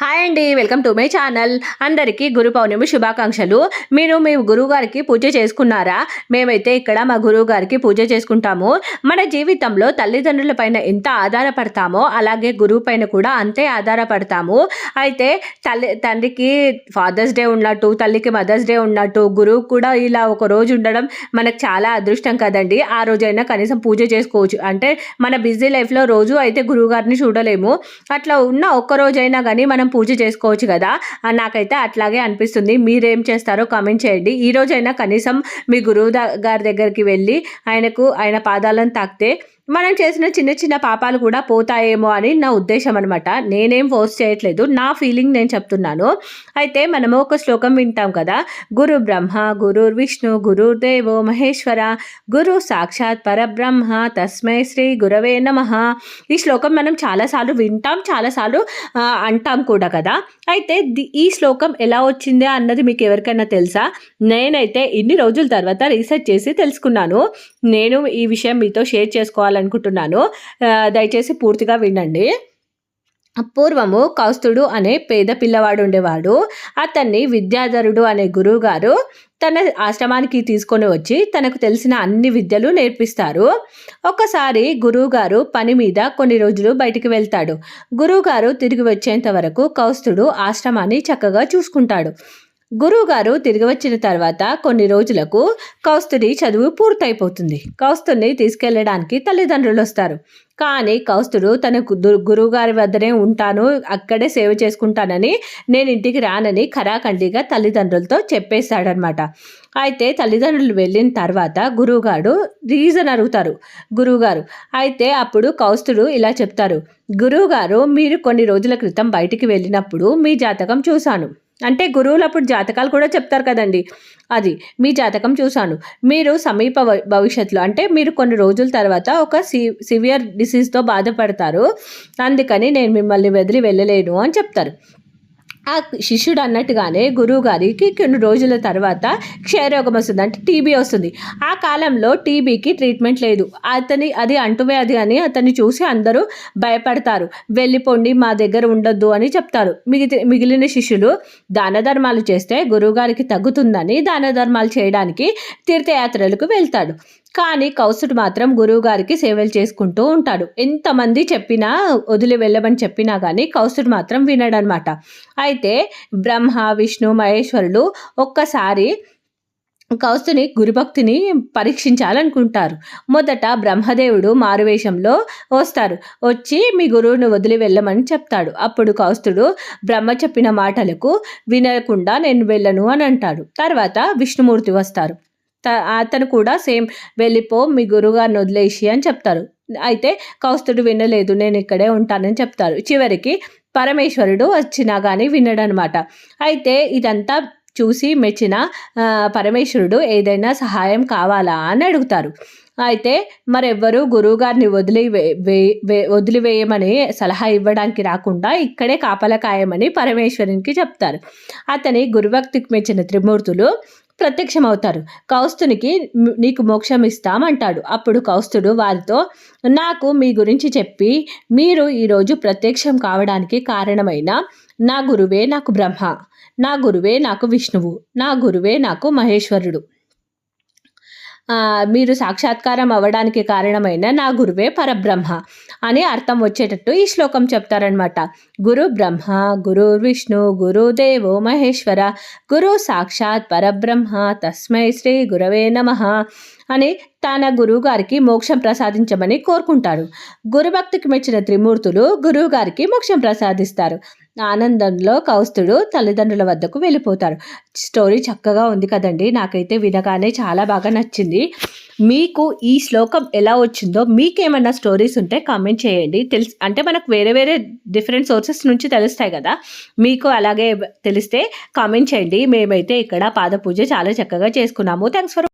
Hi అండి welcome to my channel. అందరికీ గురు పౌర్ణమి శుభాకాంక్షలు. మీరు మీ గురువుగారికి పూజ చేసుకున్నారా? మేమైతే ఇక్కడ మా గురువు గారికి పూజ చేసుకుంటాము. మన జీవితంలో తల్లిదండ్రుల పైన ఎంత ఆధారపడతామో అలాగే గురువు పైన కూడా అంతే ఆధారపడతాము. అయితే తల్లి తండ్రికి ఫాదర్స్ డే ఉన్నట్టు తల్లికి మదర్స్ డే ఉన్నట్టు గురువు కూడా ఇలా ఒక రోజు ఉండడం మనకు చాలా అదృష్టం కదండి. ఆ రోజైనా కనీసం పూజ చేసుకోవచ్చు. అంటే మన బిజీ లైఫ్లో రోజు అయితే గురువుగారిని చూడలేము. అట్లా ఉన్న ఒక్క రోజైనా కానీ మనం పూజ చేసుకోవచ్చు కదా. నాకైతే అట్లాగే అనిపిస్తుంది. మీరేం చేస్తారో కామెంట్ చేయండి. ఈ రోజైనా కనీసం మీ గురువు గారి దగ్గరికి వెళ్ళి ఆయనకు ఆయన పాదాలను తాకితే మనం చేసిన చిన్న చిన్న పాపాలు కూడా పోతాయేమో అని నా ఉద్దేశం అనమాట నేనేం ఫోర్స్ చేయట్లేదు. నా ఫీలింగ్ నేను చెప్తున్నాను. అయితే మనము ఒక శ్లోకం వింటాం కదా. గురు బ్రహ్మ గురు విష్ణు గురుర్దేవో మహేశ్వర గురు సాక్షాత్ పరబ్రహ్మ తస్మై శ్రీ గురవే నమ. ఈ శ్లోకం మనం చాలాసార్లు వింటాం చాలాసార్లు అంటాం కూడా కదా. అయితే ది- ఈ శ్లోకం ఎలా వచ్చింది అన్నది మీకు ఎవరికైనా తెలుసా? నేనైతే ఇన్ని రోజుల తర్వాత రీసెర్చ్ చేసి తెలుసుకున్నాను. నేను ఈ విషయం మీతో షేర్ చేసుకోవాలి ఆ, దయచేసి పూర్తిగా వినండి. పూర్వము కౌస్తుడు అనే పేద పిల్లవాడు ఉండేవాడు. అతన్ని విద్యాధరుడు అనే గురువుగారు తన ఆశ్రమానికి తీసుకొని వచ్చి తనకు తెలిసిన అన్ని విద్యలు నేర్పిస్తారు. ఒకసారి గురువుగారు పని మీద కొన్ని రోజులు బయటికి వెళ్తాడు. గురువుగారు తిరిగి వచ్చేంత వరకు కౌస్తుడు ఆశ్రమాన్ని చక్కగా చూసుకుంటాడు. గురువుగారు తిరిగి వచ్చిన తర్వాత కొన్ని రోజులకు కౌస్తుడి చదువు పూర్తయిపోతుంది. కౌస్తుడిని తీసుకెళ్ళడానికి తల్లిదండ్రులు వస్తారు. కానీ కౌస్తుడు తన గురువుగారి వద్దనే ఉంటాను అక్కడే సేవ చేసుకుంటానని నేను ఇంటికి రానని ఖరాఖండిగా తల్లిదండ్రులతో చెప్పేశాడనమాట అయితే తల్లిదండ్రులు వెళ్ళిన తర్వాత గురువుగారు రీజన్ అడుగుతారు. గురువుగారు అయితే అప్పుడు కౌస్తుడు ఇలా చెప్తారు. గురువుగారు మీరు కొన్ని రోజుల క్రితం బయటికి వెళ్ళినప్పుడు మీ జాతకం చూశాను. అంటే గురువులు అప్పుడు జాతకాలు కూడా చెప్తారు కదండి. అది మీ జాతకం చూశాను. మీరు సమీప భవిష్యత్తులో అంటే మీరు కొన్ని రోజుల తర్వాత ఒక సి సివియర్ డిసీజ్తో బాధపడతారు. అందుకని నేను మిమ్మల్ని వదిలి వెళ్ళలేను అని చెప్తారు. ఆ శిష్యుడు అన్నట్టుగానే గురువు గారికి కొన్ని రోజుల తర్వాత క్షయరోగం వస్తుంది. అంటే టీబీ వస్తుంది. ఆ కాలంలో టీబీకి ట్రీట్మెంట్ లేదు. అతని అది అంటువ్యాధి అని అతన్ని చూసి అందరూ భయపడతారు. వెళ్ళిపోండి మా దగ్గర ఉండొద్దు అని చెప్తారు. మిగిలి మిగిలిన శిష్యులు దాన ధర్మాలు చేస్తే గురువుగారికి తగ్గుతుందని దాన ధర్మాలు చేయడానికి తీర్థయాత్రలకు వెళ్తాడు. కానీ కౌసుడు మాత్రం గురువుగారికి సేవలు చేసుకుంటూ ఉంటాడు. ఎంతమంది చెప్పినా వదిలి వెళ్ళమని చెప్పినా కానీ కౌసుడు మాత్రం వినడనమాట. అయితే బ్రహ్మ విష్ణు మహేశ్వరులు ఒక్కసారి కౌస్తుని గురుభక్తిని పరీక్షించాలనుకుంటారు. మొదట బ్రహ్మదేవుడు మారువేషంలో వస్తారు. వచ్చి మీ గురువును వదిలి వెళ్ళమని చెప్తాడు. అప్పుడు కౌస్తుడు బ్రహ్మ చెప్పిన మాటలకు వినకుండా నేను వెళ్ళను అని అంటాడు. తర్వాత విష్ణుమూర్తి వస్తారు. అతను కూడా సేమ్ వెళ్ళిపో మీ గురుగారిని వదిలేసి అని చెప్తారు. అయితే కౌస్తుడు వినలేదు నేను ఇక్కడే ఉంటానని చెప్తారు. చివరికి పరమేశ్వరుడు వచ్చినా కానీ వినడనమాట. అయితే ఇదంతా చూసి మెచ్చిన పరమేశ్వరుడు ఏదైనా సహాయం కావాలా అని అడుగుతారు. అయితే మరెవ్వరూ గురువుగారిని వదిలి వే- వే- వే- వదిలివేయమని సలహా ఇవ్వడానికి రాకుండా ఇక్కడే కాపలకాయమని పరమేశ్వరునికి చెప్తారు. అతని గురుభక్తికి మెచ్చిన త్రిమూర్తులు ప్రత్యక్షమవుతారు. కౌస్తునికి నీకు మోక్షం ఇస్తామంటాడు అప్పుడు కౌస్తుడు వారితో నాకు మీ గురించి చెప్పి మీరు ఈరోజు ప్రత్యక్షం కావడానికి కారణమైన నా గురువే నాకు బ్రహ్మ నా గురువే నాకు విష్ణువు నా గురువే నాకు మహేశ్వరుడు. మీరు సాక్షాత్కారం అవ్వడానికి కారణమైన నా గురువే పరబ్రహ్మ అని అర్థం వచ్చేటట్టు ఈ శ్లోకం చెప్తారనమాట గురు బ్రహ్మ గురు విష్ణు గురుదేవో మహేశ్వర గురు సాక్షాత్ పరబ్రహ్మ తస్మై శ్రీ గురవే నమ అని తన గురువు గారికి మోక్షం ప్రసాదించమని కోరుకుంటారు. గురుభక్తికి మెచ్చిన త్రిమూర్తులు గురువుగారికి మోక్షం ప్రసాదిస్తారు. ఆనందంలో కౌస్తుడు తల్లిదండ్రుల వద్దకు వెళ్ళిపోతారు స్టోరీ చక్కగా ఉంది కదండి. నాకైతే వినగానే చాలా బాగా నచ్చింది. మీకు ఈ శ్లోకం ఎలా వచ్చిందో మీకేమన్నా స్టోరీస్ ఉంటే కామెంట్ చేయండి. తెలుసు అంటే మనకు వేరే వేరే డిఫరెంట్ సోర్సెస్ నుంచి తెలుస్తాయి కదా. మీకు అలాగే తెలిస్తే కామెంట్ చేయండి. మేమైతే ఇక్కడ పాద పూజ చాలా చక్కగా చేసుకున్నాము. Thanks for